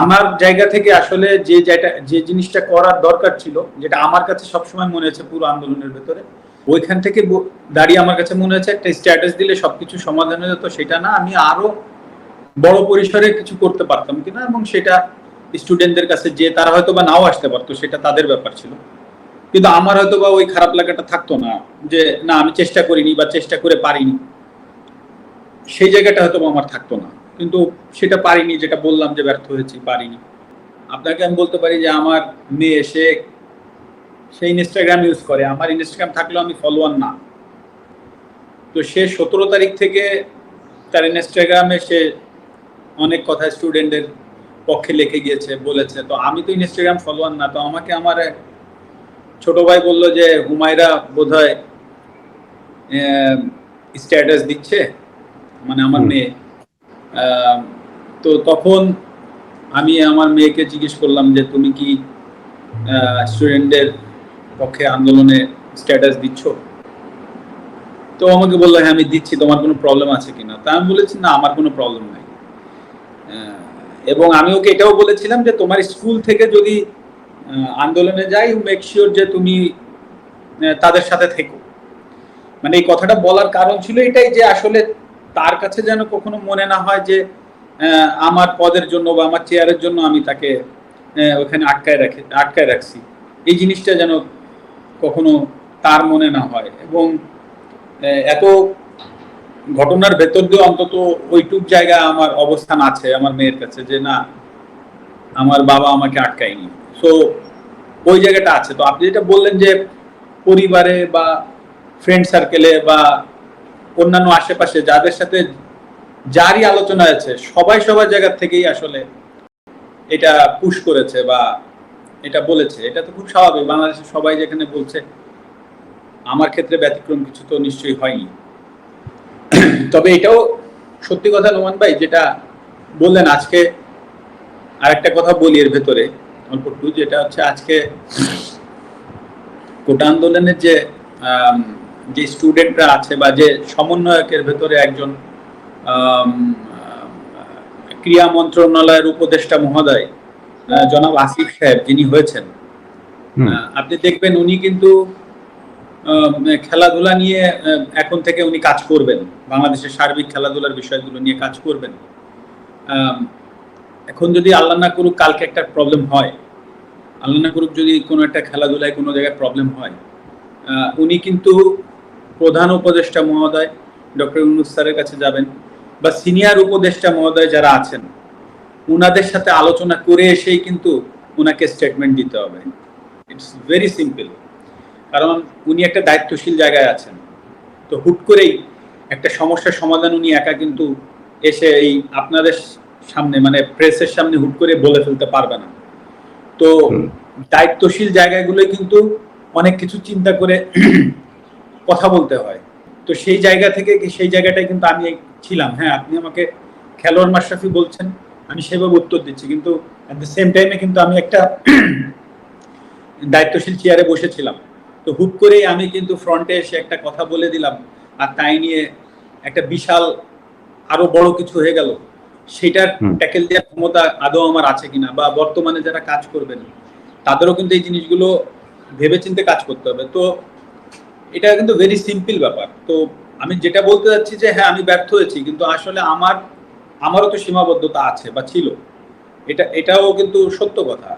আমার জায়গা থেকে আসলে যে যেটা, যে জিনিসটা করার দরকার ছিল, যেটা আমার কাছে সবসময় মনে হয়েছে পুরো আন্দোলনের ভেতরে, ওইখান থেকে দাঁড়িয়ে আমার কাছে মনে হয়েছে একটা স্ট্যাটাস দিলে সবকিছু সমাধান হয়ে যেত, সেটা না, আমি আরও বড় পরিসরে কিছু করতে পারতাম কিনা, এবং সেটা স্টুডেন্টদের কাছে যে তারা হয়তো বা নাও আসতে পারতো, সেটা তাদের ব্যাপার ছিল। কিন্তু আমার হয়তো বা ওই খারাপ লাগাটা থাকতো না, যে না, আমি চেষ্টা করিনি বা চেষ্টা করে পারিনি। সেই জায়গাটা হয়তো আমার থাকতো না। কিন্তু সেটা পারিনি যেটা বললাম যে ব্যর্থ হয়েছি পারিনি। আপনাকে আমি বলতে পারি যে আমার মেয়ে সে সে ইনস্টাগ্রাম ইউজ করে। আমার ইনস্টাগ্রাম থাকলেও আমি ফলোয়ার না। তো সে সতেরো তারিখ থেকে তার ইনস্টাগ্রামে সে অনেক কথা স্টুডেন্টের পক্ষে লিখে গিয়েছে বলেছে। তো আমি তো ইনস্টাগ্রাম ফলোয়ার না। তো আমাকে আমার ছোট ভাই বলল যে হুমায়রা বোধহয় স্ট্যাটাস দিচ্ছে মানে আমার মেয়ে। তো তখন আমি আমার মেয়েকে জিজ্ঞেস করলাম যে, তুমি কি স্টুডেন্টদের পক্ষে আন্দোলনে স্ট্যাটাস দিচ্ছ? তো আমাকে বলল হ্যাঁ আমি দিচ্ছি, তোমার কোনো প্রবলেম আছে কিনা? তা আমি বলেছি, না, আমার কোনো প্রবলেম নাই। এবং আমি ওকে এটাও বলেছিলাম যে, তোমার স্কুল থেকে যদি আন্দোলনে যাই মেক শিওর যে তুমি তাদের সাথে থেকো। মানে এই কথাটা বলার কারণ ছিল এটাই যে, আসলে তার কাছে যেন কখনো মনে না হয় যে আমার পদের জন্য বা আমার চেয়ারের জন্য আমি তাকে ওখানে আটকায় রাখি, আটকায় রাখছি। এই জিনিসটা যেন কখনো তার মনে না হয় এবং এত ঘটনার ভেতর দিয়ে অন্তত ওইটুক জায়গা আমার অবস্থান আছে, আমার মেয়ের কাছে যে, না, আমার বাবা আমাকে আটকায়নি। সো ওই জায়গাটা আছে। তো আপনি যেটা বললেন যে, পরিবারে বা ফ্রেন্ড সার্কেলে বা অন্যান্য আশেপাশে যাদের সাথে যারই আলোচনা আছে সবাই সবার জায়গা থেকেই আসলে এটা পুশ করেছে বা এটা বলেছে। এটা তো খুব স্বাভাবিক। বাংলাদেশের সবাই যেখানে বলছে, আমার ক্ষেত্রে ব্যতিক্রম কিছু তো নিশ্চয়ই হয়নি। তবে এটাও সত্যি কথা নোমান ভাই, যেটা বললেন, আজকে আরেকটা কথা বলি এর ভেতরে যেটা হচ্ছে আজকে কোটা আন্দোলনের যে যে স্টুডেন্টরা আছে বা যে সমন্বয়কের ভেতরে একজন ক্রীড়া মন্ত্রণালয়ের উপদেষ্টা মহোদয় জনাব আসিফ সাহেব যিনি হয়েছেন। আপনি দেখবেন উনি কিন্তু খেলাধুলা নিয়ে এখন থেকে উনি কাজ করবেন। বাংলাদেশের সার্বিক খেলাধুলার বিষয়গুলো নিয়ে কাজ করবেন। এখন যদি আল্লাহ না করুক কালকে একটা প্রবলেম হয়। আল্লাহ না করুক যদি কোনো একটা খেলাধুলায় কোনো জায়গায় প্রবলেম হয়। আহ, উনি কিন্তু প্রধান উপদেষ্টা মহোদয় ডক্টর ইউনুস স্যারের কাছে যাবেন বা সিনিয়র উপদেষ্টা মহোদয় যারা আছেন উনাদের সাথে আলোচনা করে এসেই কিন্তু উনাকে স্টেটমেন্ট দিতে হবে। ইটস ভেরি সিম্পল কারণ উনি একটা দায়িত্বশীল জায়গায় আছেন। তো হুট করেই একটা সমস্যার সমাধান উনি একা কিন্তু এসে এই আপনাদের সামনে মানে প্রেসের সামনে হুট করে বলে ফেলতে পারবে না। তো দায়িত্বশীল জায়গাগুলোয় কিন্তু অনেক কিছু চিন্তা করে কথা বলতে হয়। তো সেই জায়গা থেকে সেই জায়গাটায় কিন্তু আমি ছিলাম। হ্যাঁ আপনি আমাকে খেলোয়াড় মাশরাফি বলছেন আমি সেভাবে উত্তর দিচ্ছি। কিন্তু অ্যাট দ্য সেম টাইমে কিন্তু আমি একটা দায়িত্বশীল চেয়ারে বসেছিলাম। তো হুট করেই আমি কিন্তু ফ্রন্টে এসে একটা কথা বলে দিলাম আর তাই নিয়ে একটা বিশাল আরও বড় কিছু হয়ে গেল। সেটার ট্যাকেল দেওয়ার ক্ষমতা আদৌ আমার আছে কিনা বা বর্তমানে যারা কাজ করবেন তাদেরও কিন্তু এই জিনিসগুলো ভেবেচিন্তে কাজ করতে হবে। তো এটা কিন্তু ভেরি সিম্পল ব্যাপার। তো আমি যেটা বলতে চাচ্ছি যে হ্যাঁ আমি ব্যর্থ হয়েছি, কিন্তু আসলে আমার, আমারও তো সীমাবদ্ধতা আছে বা ছিল। এটা, এটাও কিন্তু সত্য কথা।